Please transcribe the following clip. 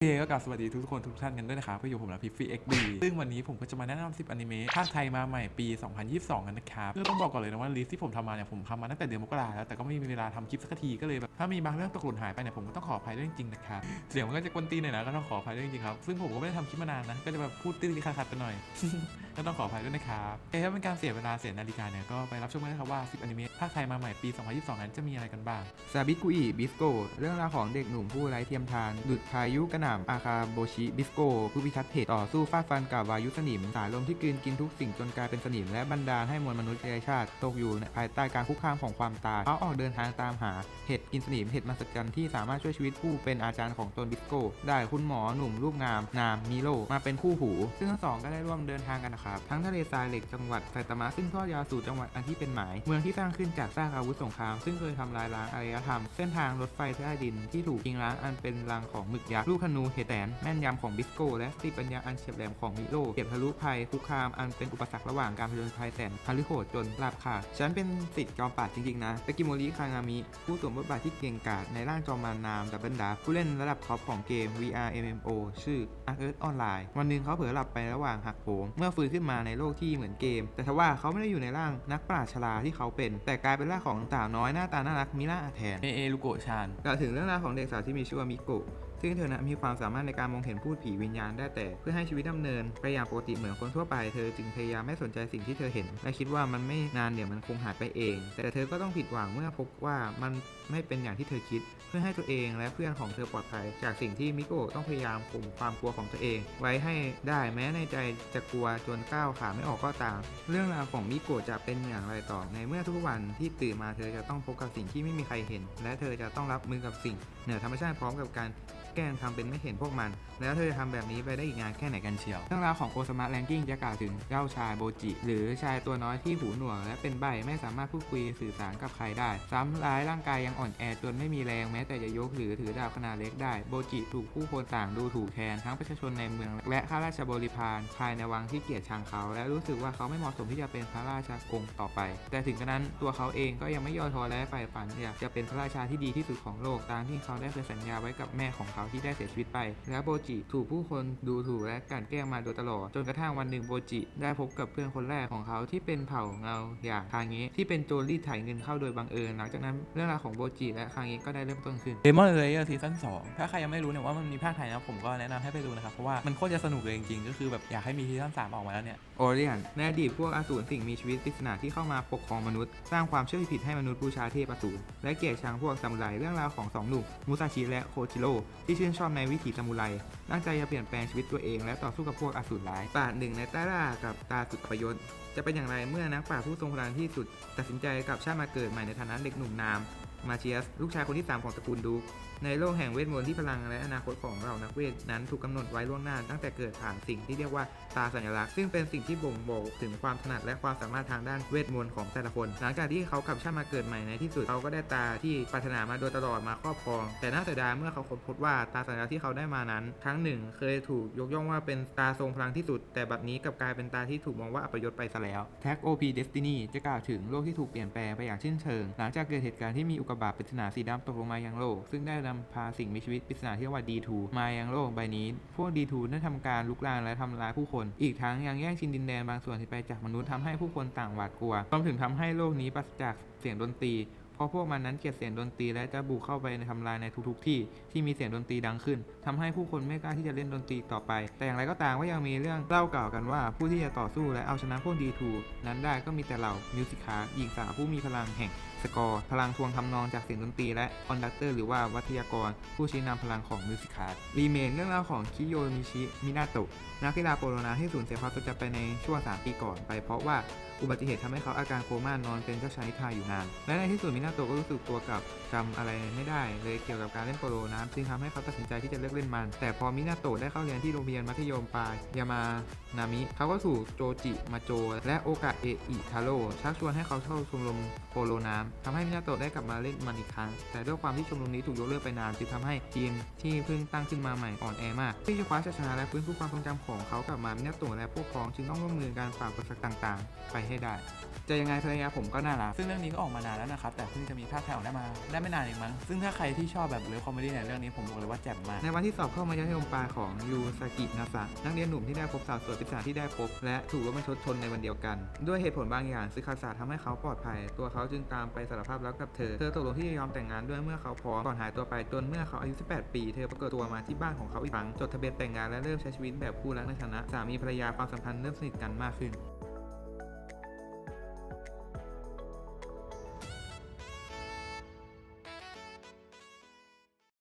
โอเคก็กลับสวัสดีทุกคนทุกท่านกันด้วยนะครับก็อยู่ผมและพิฟฟี่เอ็กดีซึ่งวันนี้ผมก็จะมาแนะนำ10อนิเมะภาคไทยมาใหม่ปี 2022 กันนะครับคือต้องบอกก่อนเลยนะว่าลิสต์ที่ผมทำมาเนี่ยผมทำมาตั้งแต่เดือนมกราแล้วแต่ก็ไม่มีเวลาทำคลิปสักทีก็เลยแบบถ้ามีบางเรื่องตกหล่นหายไปเนี่ยผมก็ต้องขออภัยด้วยจริงๆนะครับเสียงมันก็จะกวนตีนหน่อยนะก็ต้องขออภัยด้วยจริงๆครับซึ่งผมก็ไม่ได้ทำคลิปมานานนะก็จะแบบพูดตื้อๆขัดๆไปหน่อยก็ต้องขออภัยด้วยนะครับเอ้ถ้าเป็นการเสียเวลาเสียนาฬิกาเนี่ยก็ไปรับชมกันนะครับว่า 10อนิเมะภาคไทยมาใหม่ปี 2022 นั้นจะมีอะไรกันบ้างซาบิกุอิบิสโกเรื่องราวของเด็กหนุ่มผู้ไร้เทียมทานดุดพายุกระหนำอาคาโบชิบิสโกผู้พิทักษ์เขตต่อสู้ฟาดฟันกับวายุสนิม สายลมที่กลืนกินทุกสิ่งจนกลายเป็นสนิม และบันดาลให้มวลมนุษยชาติตกอยู่ในภายใต้การคุกคามของความตายเขาออกเดินทางตามหาเห็ดกินสนิมเห็ดมหัศจรรย์ที่สามารถช่วยชีวิตผู้เป็นอาจารย์ของตนบิสโกได้คุณหมอหนุ่มรูปงาม นามมิโลมาเป็นคู่หู ซึ่งทั้งสองก็ได้ร่วมเดินทางกันนะครับทั้งทะเลทรายเหล็กจังหวัดไซตามะซึ่งทอดยาวสู่จังหวัดอันที่เป็นหมาย เมืองที่สร้างขึ้นจากซากอาวุธสงคราม ซึ่งเคยทำลายล้างอารยธรรม เส้นทางรถไฟใต้ดินที่ถูกทิ้งร้างอันเป็นรังของหมึกยักษ์ลูกธนูเหตุแตน แม่นยำของบิสโกและสติปัญญาอันเฉียบแหลมของมิโลเก็บทะลุภัยคุกคามอันเป็นอุปสรรคระหว่างการผจญภัยแสนพลิโหดจนลาบขาดฉันเป็นสิทธิ์จอมปราดจริงๆนะตะกิโมริคางามิผู้สวมบทบาทที่เก่งกาจในร่างจอมมารนามดับเบิลดาผู้เล่นระดับท็อปของเกม VR MMO ชื่อ Ark Earth Online วันหนึ่งเขาเผลอหลับไประหว่างหักโหมเมื่อฟื้นขึ้นมาในโลกที่เหมือนเกม แต่ทว่าเขาไม่ได้อยู่ในร่างนักปราชญ์ชราที่เขาเป็น แต่กลายเป็นร่างของสาวน้อยหน้าตาน่ารักมิล่าแทนเอเอลูโกชานกล่าวถึงเรื่องราวของเด็กสาวที่มีชื่อว่ามิโกะ ซึ่งเธอนะมีความสามารถในการมองเห็นพูดผีวิญญาณได้แต่เพื่อให้ชีวิตดำเนินไปอย่างปกติเหมือนคนทั่วไปเธอจึงพยายามไม่สนใจสิ่งที่เธอเห็น และคิดว่ามันไม่นานเดี๋ยวมันคงหายไปเอง แต่เธอก็ต้องผิดหวังเมื่อพบว่ามันไม่เป็นอย่างที่เธอคิด เพื่อให้ตัวเองและเพื่อนของเธอปลอดภัย จากสิ่งที่มิโกะต้องพยายามข่มความกลัวของตัวเอง ไว้ให้ได้แม้ในใจจะกลัวจนก้าวขาไม่ออกก็ตาม เรื่องราวของมิโกะจะเป็นอย่างไรต่อในเมื่อทุกวันที่ตื่นมาเธอจะต้องพบกับสิ่งที่ไม่มีใครเห็น และเธอจะต้องรับมือกับสิ่งเหนือธรรมชาติพร้อมกับการแกล้งทำเป็นไม่เห็นพวกมัน แล้วเธอจะทำแบบนี้ไปได้อีกนานแค่ไหนกันเชียว เรื่องราวของโอซามะแรงกิ้งจะกล่าวถึงเจ้าชายโบจิ หรือชายตัวน้อยที่หูหนวกและเป็นใบไม่สามารถพูดคุยสื่อสารกับใครได้ ซ้ำร้ายร่างกายยังอ่อนแอจนไม่มีแรงแม้แต่จะยกหรือถือดาบขนาดเล็กได้ โบจิถูกผู้คนต่างดูถูกแทนทั้งประชาชนในเมือง และข้าราชบริพารภายในวังที่เกลียดชังเขา และรู้สึกว่าเขาไม่เหมาะสมที่จะเป็นพระราชาองค์ต่อไป แต่ถึงกระนั้นตัวเขาเองก็ยังไม่ย่อท้อและใฝ่ฝันอยากจะเป็นพระราชาที่ดีที่สุดของโลกตามที่เขาได้เคยสัญญาไว้กับแม่ของเขาที่ได้เสียชีวิตไป และโบจิถูกผู้คนดูถูกและกลั่นแกล้งมาโดยตลอด จนกระทั่งวันหนึ่งโบจิได้พบกับเพื่อนคนแรกของเขาที่เป็นเผ่าเงาอย่างคางเงะที่เป็นโจรรีดไถเงินเข้าโดยบังเอิญหลังจากนั้นเรื่องราวของโบจิและคางเงะก็ได้เริ่มต้นขึ้นเดมอนเลเยอร์ซีซั่น2ถ้าใครยังไม่รู้เนี่ยว่ามันมีภาคไทยนะผมก็แนะนำให้ไปดูนะครับเพราะว่ามันโคตรจะสนุกเลยจริงๆก็คือแบบอยากให้มีซีซั่น3ออกมาแล้วเนี่ยโอเรียนในอดีตพวกอสูรสิ่งมีชีวิตปริศนาที่เข้ามาปกครองมนุษย์ สร้างความเชื่อผิดให้มนุษย์บูชาเทพอสูรและเกลียดชังพวกซามูไรเรื่องราวของสองหนุ่มมุซาชิและโคจิโร่ที่ชื่นชอบในวิถีซามูไรตั้งใจจะเปลี่ยนแปลงชีวิตตัวเอง และต่อสู้กับพวกอสูรร้ายปราดหนึ่งในใต้ล่ากับตาสุดอัปยศจะเป็นอย่างไรเมื่อนักปราชญ์ผู้ทรงพลังที่สุด ตัดสินใจกลับชาติมาเกิดใหม่ในฐานะเด็กหนุ่มนาม มาเชียส ลูกชายคนที่ 3 ของตระกูลดูในโลกแห่งเวทมนต์ที่พลังและอนาคตของเรานักเวทนั้นถูกกำหนดไว้ล่วงหน้าตั้งแต่เกิดผ่านสิ่งที่เรียกว่าตาสัญลักษณ์ซึ่งเป็นสิ่งที่บ่งบอกถึงความถนัดและความสามารถทางด้านเวทมนต์ของแต่ละคน หลังจากที่เขากลับชาติมาเกิดใหม่ในที่สุดเขาก็ได้ตาที่ปรารถนามาโดยตลอดมาครอบครอง แต่น่าเสียดายเมื่อเขาค้นพบว่าตาสัญลักษณ์ที่เขาได้มานั้น ครั้งหนึ่ง เคยถูกยกย่องว่าเป็นตาทรงพลังที่สุด แต่บัดนี้กลับกลายเป็นตาที่ถูกมองว่าอัปยศไปซะแล้ว Tag OP Destiny จะกล่าวถึงโลกที่ถูกเปลี่ยนแปลงไปอย่างสิ้นเชิง หลังจากเกิดเหตุการณ์ที่มีอุกาบาตปริศนาสีดำตกลงมายังโลก ซึ่งได้นำพาสิ่งมีชีวิตปริศนาที่เรียกว่า D2 มายังโลกใบนี้ พวก D2 ได้ทำการลุกลามและทำลายผู้คน อีกทั้งยังแย่งชิงดินแดนบางส่วนที่ไปจากมนุษย์ทำให้ผู้คนต่างหวาดกลัวรวมถึงทำให้โลกนี้ปราศจากเสียงดนตรี เพราะพวกมันนั้นเกลียดเสียงดนตรีและจะบุกเข้าไปในทำลายในทุกๆ ที่ที่มีเสียงดนตรีดังขึ้นทำให้ผู้คนไม่กล้าที่จะเล่นดนตรีต่อไป แต่อย่างไรก็ตามก็ยังมีเรื่องเล่ากล่าวกันว่า ผู้ที่จะต่อสู้และเอาชนะพวก D2 นั้นได้ก็มีแต่เหล่ามิวสิคาหญิงสาวผู้มีพลังแห่งสกอร์พลังทวงทำนองจากเสียงดนตรีและคอนดักเตอร์หรือว่าวัทยากร ผู้ชี้นำพลังของมิวสิคารีเมนเรื่องราวของคิโยมิชิมินาโตะนักกีฬาโปโลนาที่สูญเสียความทรงจำไปในช่วง 3 ปีก่อนไปเพราะว่าอุบัติเหตุทำให้เขาอาการโคม่านอนเป็นเจ้าชายนิทาอยู่นาน และในที่สุดมินาโตะก็รู้สึกตัวกับจำอะไรไม่ได้เลยเกี่ยวกับการเล่นโปโลน้ำจึงทำให้เขาตัดสินใจที่จะเลิกเล่นมัน แต่พอมินาโตะได้เข้าเรียนที่โรงเรียนมัธยมปลายยามานามิเขาก็ถูกโจจิมาโจ และโอกะเออิทาโร่ชักชวนให้เขาเข้าชมรมโปโลน้ทำให้มินาโตะได้กลับมาเล่นมันอีกครั้ง แต่ด้วยความที่ชมรมนี้ถูกยกเลิกไปนานจึงทำให้ทีมที่เพิ่งตั้งขึ้นมาใหม่อ่อนแอมากที่จะคว้าชัยชนะและฟื้นฟูความทรงจำของเขากลับมามินาโตะและพวกพ้องจึงต้องร่วมมือการฝ่าอุปสรรคต่าง ๆ ไปให้ได้จะยังไงภรรยาผมก็น่ารักซึ่งเรื่องนี้ก็ออกมานานแล้วนะครับแต่ึ่งจะมีภาคไทยออกได้มา ได้ไม่นานเองมั้ง ซึ่งถ้าใครที่ชอบแบบเลิฟคอมเมดี้ในเรื่องนี้ผมบอกเลยว่าแจ่มมาก ในวันที่สอบเข้ามัธยมปลาของยูซากินาสะนักเรียนหนุ่มที่ได้พบสาวสวยปริศนาที่ได้พบ และถูกรถบรรทุกชนในวันเดียวกัน ด้วยเหตุผลบางอย่างซึคาสะทำให้เขาปลอดภัย ตัวเขาจึงตามไปสารภาพรักกับเธอ เธอตกลงที่จะยอมแต่งงานด้วยเมื่อเขาพร้อมก่อนหายตัวไปจนเมื่อเขาอายุ 18 ปี เธอปรากฏตัวมาที่บ้านของเขาอีกครั้งจดทะเบียนแต่งงานและเริ่มใช้ชีวิตแบบคู่รักในฐานะสามีภรรยาความสัมพันธ์เริ่มสนิทกันมากขึ้น